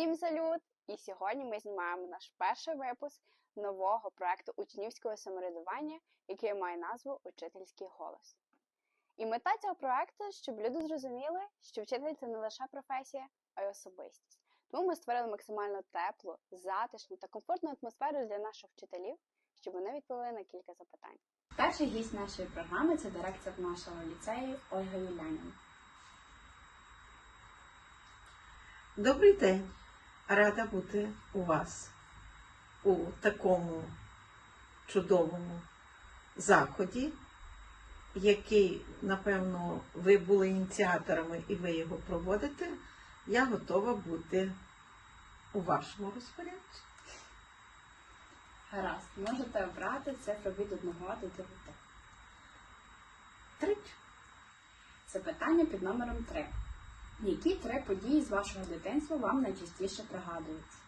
Всім салют! І сьогодні ми знімаємо наш перший випуск нового проекту учнівського самоврядування, який має назву Учительський голос. І мета цього проекту, щоб люди зрозуміли, що вчитель це не лише професія, а й особистість. Тому ми створили максимально теплу, затишну та комфортну атмосферу для наших вчителів, щоб вони відповіли на кілька запитань. Перший гість нашої програми це директор нашого ліцею Ольга Юляніна. Добрий день! Рада бути у вас у такому чудовому заході, який, напевно, ви були ініціаторами і ви його проводите. Я готова бути у вашому розпорядженні. Гаразд, можете обрати цифру від 1 до 9. Тричі. Запитання під номером 3. Які три події з вашого дитинства вам найчастіше пригадуються?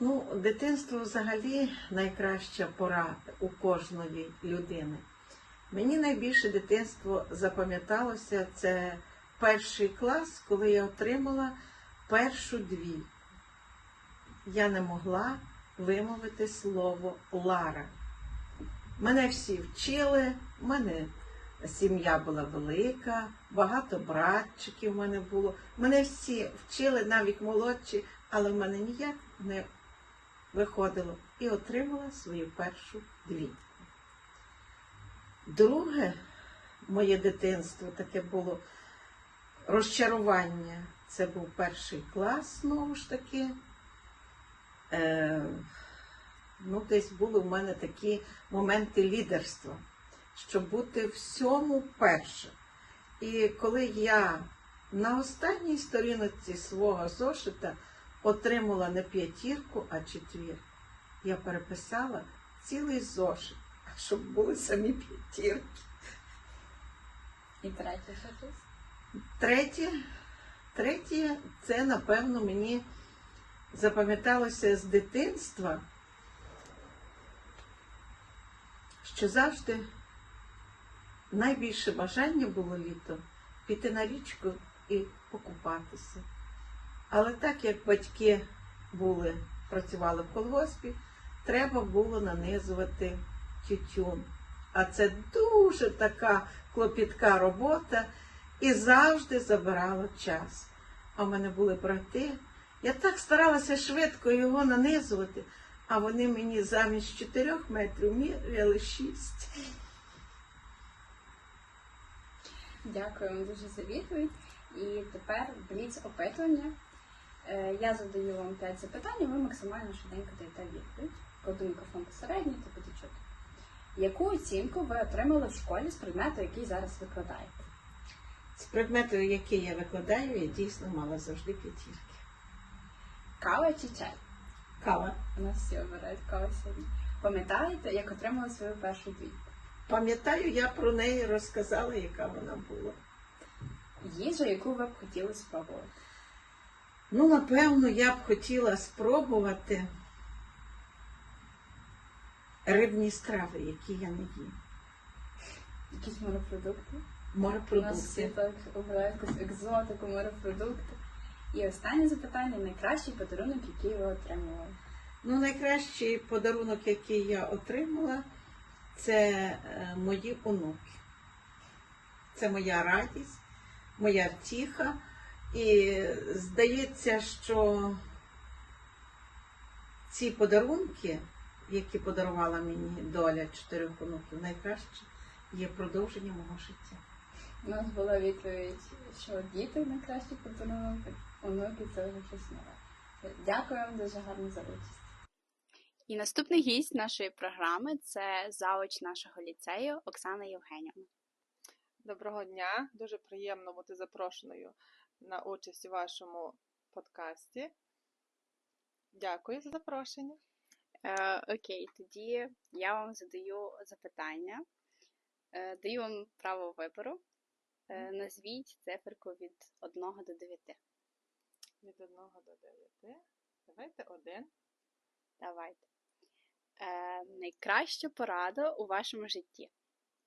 Ну, дитинство взагалі найкраща пора у кожної людини. Мені найбільше дитинство запам'яталося це перший клас, коли я отримала першу двійку. Я не могла вимовити слово Лара. Мене всі вчили, мене сім'я була велика, багато братчиків в мене було. Мене всі вчили, навіть молодші, але в мене ніяк не виходило і отримала свою першу двійку. Друге моє дитинство таке було розчарування. Це був перший клас, знову ж таки. Е, ну, десь були в мене такі моменти лідерства, щоб бути всьому перше. І коли я на останній сторінці свого зошита отримала не п'ятірку, а четвірку, я переписала цілий зошит, щоб були самі п'ятірки. І третє що? Третє, третє, це, напевно, мені запам'яталося з дитинства, що завжди найбільше бажання було літо піти на річку і покупатися. Але так як батьки були, працювали в колгоспі, треба було нанизувати тютюн. А це дуже така клопітка робота і завжди забирало час. А в мене були брати. Я так старалася швидко його нанизувати, а вони мені замість 4 метрів міряли 6. Дякую вам дуже за відповідь. І тепер бліц опитування. Е, Я задаю вам 5 запитань, і ви максимально швиденько даєте відповідь. Кладу мікрофон посередньо, то буде чути. Яку оцінку ви отримали в школі з предмету, який зараз викладаєте? З предмету, який я викладаю, я дійсно мала завжди п'ятірки. Кава чи чай? Кава. У нас всі обирають каву сьогодні. Пам'ятаєте, як отримали свою першу двійку? Пам'ятаю, я про неї розказала, яка вона була. Їжу, яку ви б хотіли спробувати? Ну, напевно, я б хотіла спробувати рибні страви, які я не їм. Якісь морепродукти? У нас всі Морепродукти. так обирають якусь екзотику, морепродукти. І останнє запитання найкращий подарунок, який ви отримували. Ну, найкращий подарунок, який я отримала, це е, мої онуки. Це моя радість, моя втіха. І здається, що ці подарунки, які подарувала мені доля чотирьох онуків, найкраще є продовження мого життя. У нас була відповідь, що діти найкращий подарунок, онуки це вже щось. Дякую вам дуже гарно за участь. І наступний гість нашої програми це завуч нашого ліцею Оксана Євгенівна. Доброго дня, дуже приємно бути запрошеною на участь у вашому подкасті. Дякую за запрошення. Е, окей, тоді я вам задаю запитання. Е, даю вам право вибору. Е, назвіть циферку від 1 до 9. Від 1 до 9. Давайте один. Давайте. Е, найкраща порада у вашому житті.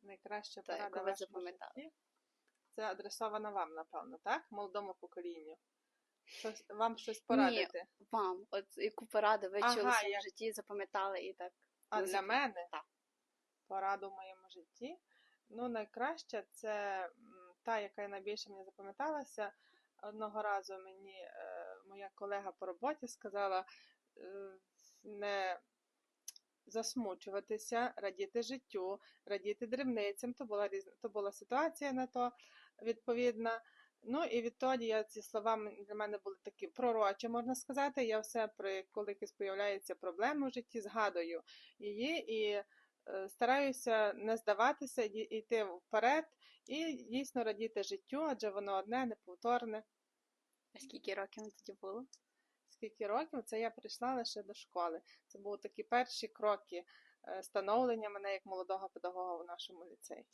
Найкраща Так, порада ви вашому житті. Це адресовано вам, напевно, так? Молодому поколінню. Щось, вам щось порадити? Вам, от яку пораду ви Ага, чули в своєму я- житті, запам'ятали і так. А для мене так. пораду в моєму житті. Ну, найкраща це та, яка найбільше мені запам'яталася. Одного разу мені е, моя колега по роботі сказала е, не засмучуватися, радіти життю, радіти дрібницям. То була різна, то була ситуація на то відповідна. Ну і відтоді я ці слова для мене були такі пророчі, можна сказати. Я все при коли якісь появляються проблеми в житті, згадую її і е, стараюся не здаватися, йти вперед і дійсно радіти життю, адже воно одне, неповторне. А скільки років тоді було? Скільки років це я прийшла лише до школи. Це були такі перші кроки е, становлення мене як молодого педагога в нашому ліцеї.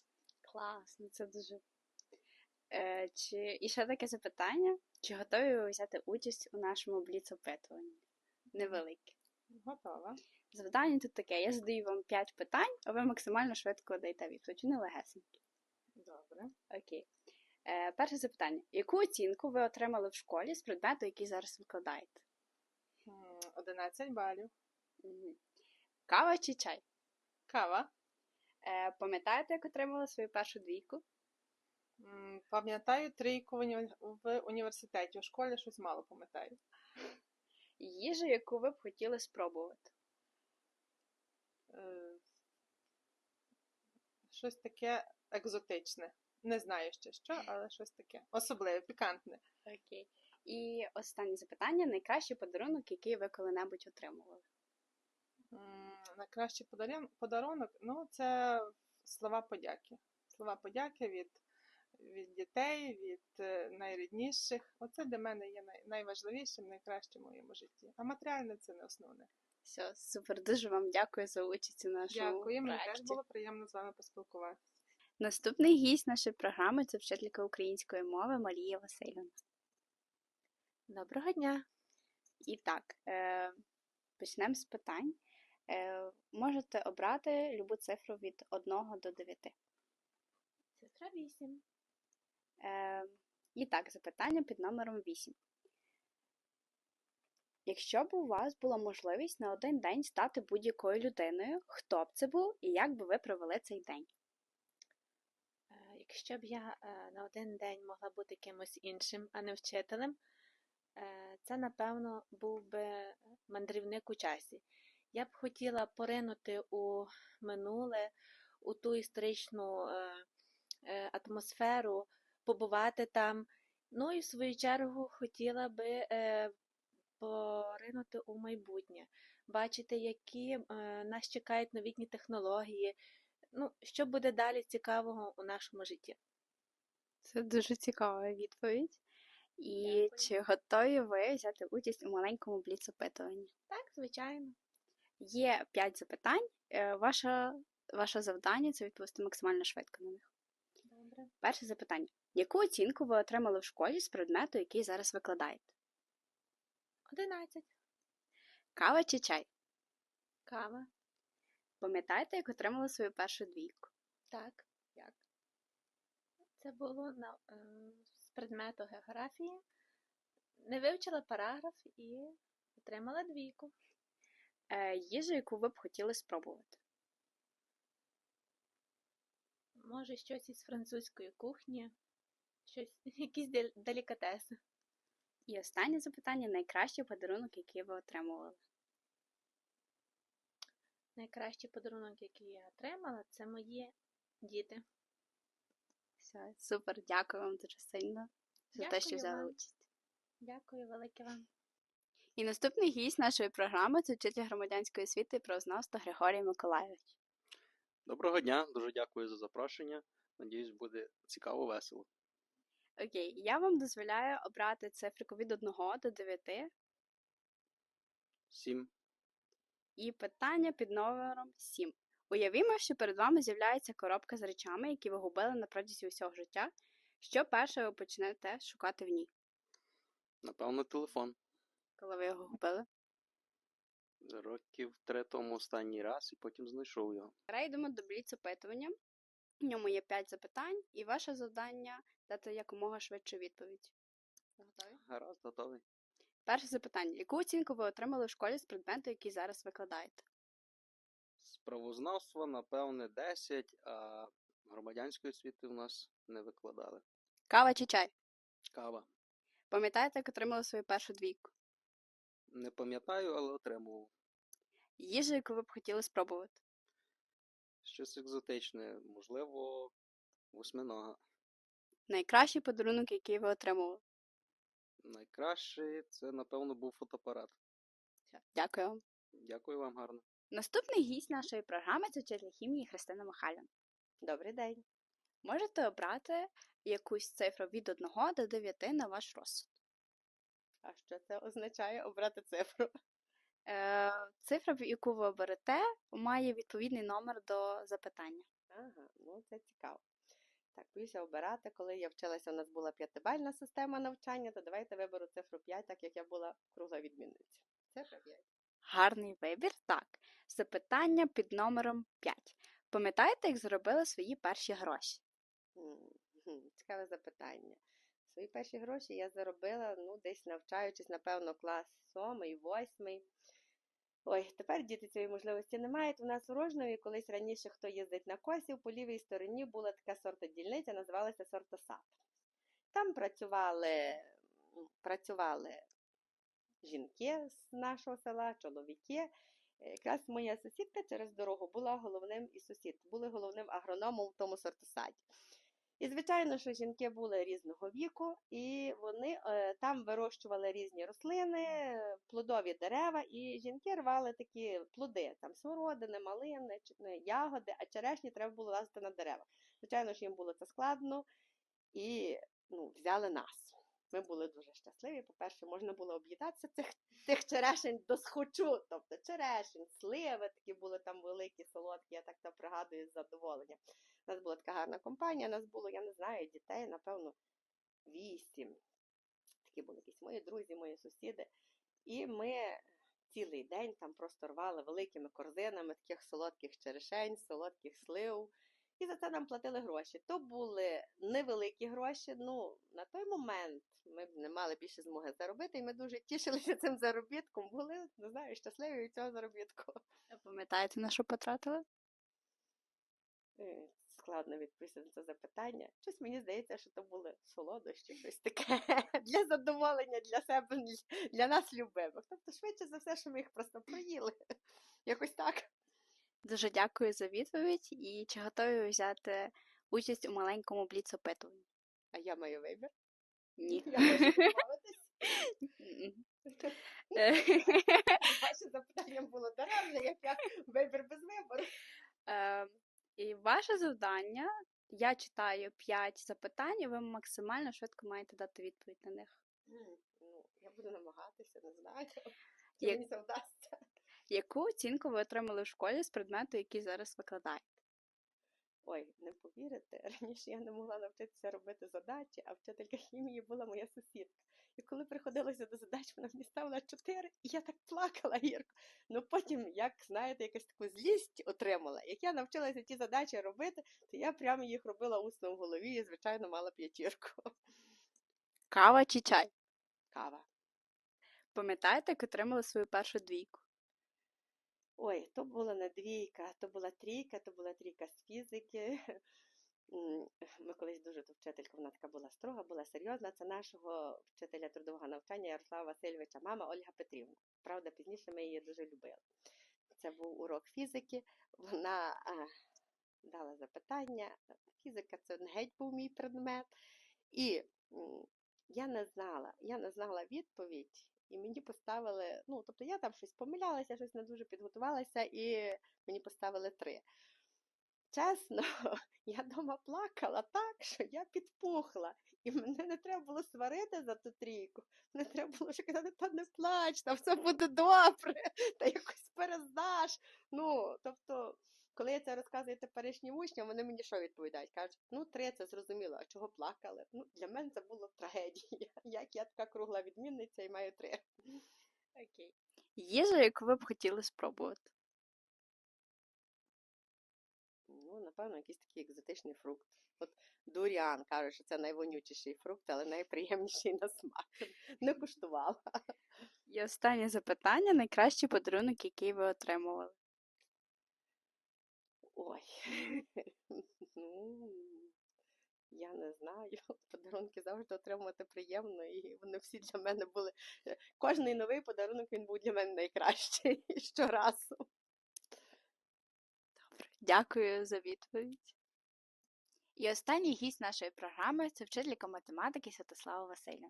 Класно, це дуже. Е, чи... І ще таке запитання: чи готові ви взяти участь у нашому бліц-опитуванні? Невелике. Готова. Завдання тут таке: я задаю вам 5 питань, а ви максимально швидко даєте відповідь. Вони легесенькі. Добре. Окей. Е, перше запитання: яку оцінку ви отримали в школі з предмету, який зараз викладаєте? М, 11 балів. Мгм. Кава чи чай? Кава. Е, пам'ятаєте, як отримали свою першу двійку? М, Пам'ятаю трійку в, уні... в університеті. У школі щось мало пам'ятаю. Їжу, яку ви б хотіли спробувати? Е, Щось таке екзотичне. Не знаю ще що, але щось таке. Особливе, пікантне. Окей. І останнє запитання: найкращий подарунок, який ви коли-небудь отримували? Найкращий подарунок ну, це слова подяки. Слова подяки від, від дітей, від е, найрідніших. Оце для мене є найважливішим, найкращим в моєму житті. А матеріальне це не основне. Все, супер, дуже вам дякую за участь у нашому Дякую, мені теж було приємно з вами поспілкуватися. Наступний гість нашої програми це вчителька української мови Марія Васильівна. Доброго дня. І так, е, почнемо з питань. Е, можете обрати любу цифру від 1 до 9. Цифра 8. Е, і так, запитання під номером 8. Якщо б у вас була можливість на один день стати будь-якою людиною, хто б це був і як би ви провели цей день? Якщо б я на один день могла бути кимось іншим, а не вчителем, це, напевно, був би мандрівник у часі. Я б хотіла поринути у минуле, у ту історичну е, е, атмосферу, побувати там. Ну і в свою чергу хотіла би е, поринути у майбутнє, бачити, які е, нас чекають новітні технології, ну, що буде далі цікавого у нашому житті. Це дуже цікава відповідь. І Дякую. чи готові ви взяти участь у маленькому бліц-опитуванні? Так, звичайно. Є 5 запитань. Е, Ваше, ваше завдання це відповісти максимально швидко на них. Добре. Перше запитання: яку оцінку ви отримали в школі з предмету, який зараз викладаєте? 11. Кава чи чай? Кава. Пам'ятаєте, як отримали свою першу двійку? Так. Як? Це було на, е, предмету географії. Не вивчила параграф і отримала двійку. Е, їжу, яку ви б хотіли спробувати. Може, щось із французької кухні, щось, якісь делікатеси. І останнє запитання найкращий подарунок, який ви отримували. Найкращий подарунок, який я отримала, це мої діти. Все, супер, дякую вам дуже сильно за те, що взяли вам. участь. Дякую велике вам. І наступний гість нашої програми це вчитель громадянської освіти і правознавства Григорій Миколайович. Доброго дня, дуже дякую за запрошення. Надіюсь, буде цікаво, весело. Окей, я вам дозволяю обрати цифрику від 1 до 9 Всім і питання під номером 7. Уявімо, що перед вами з'являється коробка з речами, які ви губили на протязі усього життя. Що перше ви почнете шукати в ній, напевно телефон. коли ви його губили? Років три тому останній раз і потім знайшов його. Перейдемо до бліц опитування. В ньому є 5 запитань, і ваше завдання дати якомога швидшу відповідь. Готові? Гаразд, готовий. Перше запитання: яку оцінку ви отримали в школі з предмету, який зараз викладаєте? Правознавства, напевне, 10, а громадянської освіти в нас не викладали. Кава чи чай? Кава. Пам'ятаєте, як отримали свою першу двійку? Не пам'ятаю, але отримував. Їжу, яку ви б хотіли спробувати? Щось екзотичне, можливо, восьминога. Найкращий подарунок, який ви отримували? Найкращий це, напевно, був фотоапарат. Дякую вам. Дякую вам гарно. Наступний гість нашої програми це вчитель хімії Христина Михайлівна. Добрий день. Можете обрати якусь цифру від 1 до 9 на ваш розсуд. А що це означає обрати цифру? Е, цифра, яку ви оберете, має відповідний номер до запитання. Ага, ну це цікаво. Так, боюся обирати. Коли я вчилася, у нас була п'ятибальна система навчання, то давайте виберу цифру 5, так як я була кругла відмінниця. Цифра 5. Гарний вибір, так. Запитання під номером 5. Пам'ятаєте, як заробили свої перші гроші? Цікаве запитання. Свої перші гроші я заробила, ну, десь навчаючись, напевно, клас сьомий, восьмий. Ой, тепер діти цієї можливості не мають. У нас у Рожнові колись раніше, хто їздить на косів, по лівій стороні була така сортодільниця, називалася сортосад. Там працювали, працювали жінки з нашого села, чоловіки. Е, Якраз моя сусідка через дорогу була головним і сусід, були головним агрономом в тому сортосаді. І, звичайно, що жінки були різного віку, і вони е, там вирощували різні рослини, плодові дерева, і жінки рвали такі плоди, там смородини, малини, е, ягоди, а черешні треба було лазити на дерева. Звичайно ж, їм було це складно, і ну, взяли нас. Ми були дуже щасливі. По-перше, можна було об'їдатися цих, тих черешень до схочу. Тобто черешень, сливи такі були там великі, солодкі, я так то пригадую з задоволенням. У нас була така гарна компанія, нас було, я не знаю, дітей, напевно, вісім. Такі були якісь мої друзі, мої сусіди. І ми цілий день там просто рвали великими корзинами таких солодких черешень, солодких слив. І за це нам платили гроші. То були невеликі гроші. Ну, на той момент ми б не мали більше змоги заробити, і ми дуже тішилися цим заробітком. Були, не знаю, щасливі від цього заробітку. А Пам'ятаєте, на що потратили? Е, Складно відповісти на це запитання. Щось мені здається, що то були солодощі, щось таке для задоволення для себе, для- для нас любимих. Тобто, швидше за все, що ми їх просто проїли. Якось так. Дуже дякую за відповідь. І чи готові ви взяти участь у маленькому бліц-опитуванні? А я маю вибір. Ні. Я можу Ваше запитання було дорожне, як я вибір без вибору. Е, І ваше завдання, я читаю 5 запитань, і ви максимально швидко маєте дати відповідь на них. Ну, я буду намагатися, не знаю. Чи Як- мені це вдасться. Яку оцінку ви отримали в школі з предмету, який зараз викладаєте? Ой, не повірите, раніше я не могла навчитися робити задачі, а вчителька хімії була моя сусідка. І коли приходилося до задач, вона мені ставила чотири, і я так плакала гірко. Ну потім, як знаєте, якусь таку злість отримала. Як я навчилася ті задачі робити, то я прямо їх робила усно в голові і, звичайно, мала п'ятірку. Кава чи чай? Кава. Пам'ятаєте, як отримали свою першу двійку? Ой, то була не двійка, то була трійка, то була трійка з фізики. Ми колись дуже ту вчителька, вона така була строга, була серйозна. Це нашого вчителя трудового навчання Ярослава Васильовича, мама Ольга Петрівна. Правда, пізніше ми її дуже любили. Це був урок фізики. Вона а, дала запитання. Фізика це геть був мій предмет. І я не знала, я не знала відповідь, і мені поставили, ну, тобто я там щось помилялася, щось не дуже підготувалася, і мені поставили три. Чесно, я дома плакала так, що я підпухла. І мене не треба було сварити за ту трійку. Мене треба було ще казати, та не плач, там все буде добре, та якось перездаш. Ну, тобто, коли я це розказую теперішнім учням, вони мені що відповідають? Кажуть, ну три це зрозуміло, а чого плакали? Ну, для мене це було трагедія. Як я така кругла відмінниця і маю три. Окей. Їжа, яку ви б хотіли спробувати? Ну, напевно, якийсь такий екзотичний фрукт. От дуріан каже, що це найвонючіший фрукт, але найприємніший на смак. Не куштувала. І останнє запитання: найкращий подарунок, який ви отримували. Ой. Ну, я не знаю. Подарунки завжди отримувати приємно, і вони всі для мене були. е, Кожний новий подарунок він був для мене найкращий щоразу. Добре, дякую за відповідь. І останній гість нашої програми це вчителька математики Святослава Васильівна.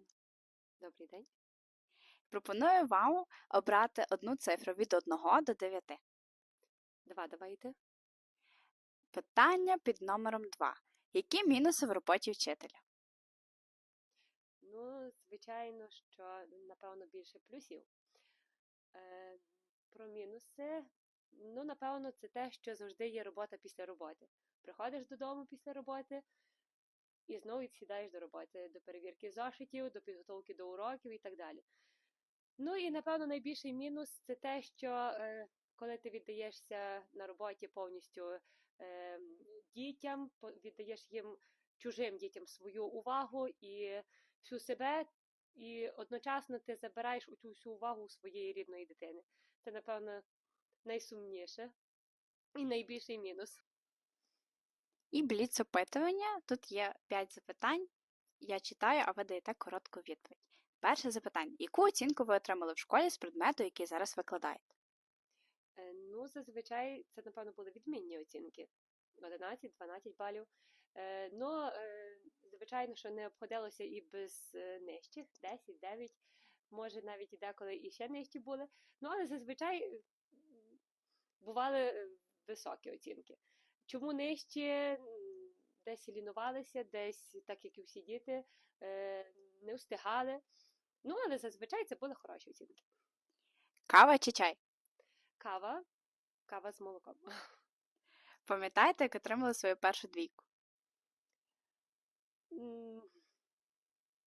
Добрий день. Пропоную вам обрати одну цифру від 1 до 9. Два давайте. Питання під номером 2. Які мінуси в роботі вчителя? Ну, звичайно, що напевно більше плюсів. Е, про мінуси. Ну, напевно, це те, що завжди є робота після роботи. Приходиш додому після роботи і знову сідаєш до роботи, до перевірки зошитів, до підготовки до уроків і так далі. Ну і напевно найбільший мінус це те, що е, коли ти віддаєшся на роботі повністю дітям, віддаєш їм чужим дітям свою увагу і всю себе, і одночасно ти забираєш у цю всю увагу у своєї рідної дитини. Це, напевно, найсумніше і найбільший мінус. І бліц опитування. Тут є 5 запитань. Я читаю, а ви даєте коротку відповідь. Перше запитання: яку оцінку ви отримали в школі з предмету, який зараз викладаєте? Е, Ну, зазвичай це, напевно, були відмінні оцінки. 11-12 балів. Ну, звичайно, що не обходилося і без нижчих, 10-9, може навіть і деколи і ще нижчі були. Ну, але зазвичай бували високі оцінки. Чому нижчі? Десь лінувалися, десь, так як і всі діти, не встигали. Ну, але зазвичай це були хороші оцінки. Кава чи чай? Кава, кава з молоком. Пам'ятаєте, як отримали свою першу двійку? М,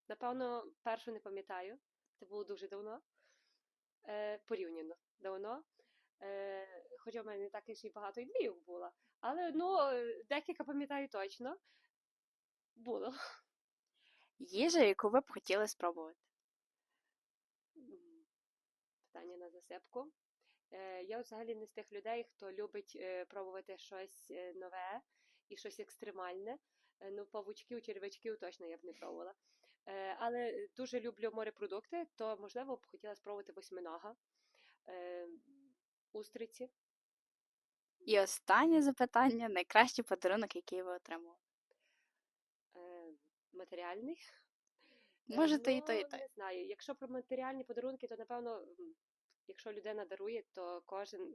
Напевно, першу не пам'ятаю. Це було дуже давно. Е, порівняно давно. Е, хоча в мене не так і багато і двійок було. Але ну, е, декілька пам'ятаю точно. Було. Їжа, яку ви б хотіли спробувати. М, Питання на засипку. Е, я взагалі не з тих людей, хто любить е, пробувати щось е, нове і щось екстремальне. Ну, павучків, червячків точно я б не пробувала. Але дуже люблю морепродукти, то, можливо, б хотіла спробувати восьминога, устриці. І останнє запитання: найкращий подарунок, який ви отримали. Матеріальний. Можете і ну, то, і то. Не знаю. Якщо про матеріальні подарунки, то напевно, якщо людина дарує, то кожен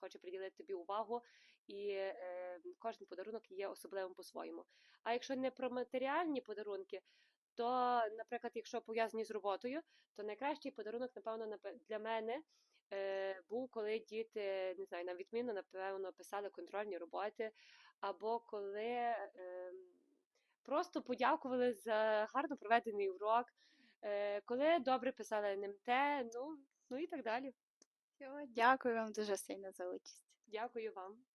хоче приділити тобі увагу, і е, кожен подарунок є особливим по-своєму. А якщо не про матеріальні подарунки, то, наприклад, якщо пов'язані з роботою, то найкращий подарунок, напевно, напе- для мене е, був, коли діти, не знаю, на відміну, напевно, писали контрольні роботи, або коли. Е, просто подякували за гарно проведений урок, е, коли добре писали НМТ, ну, ну і так далі. Дякую вам дуже сильно за участь. Дякую вам.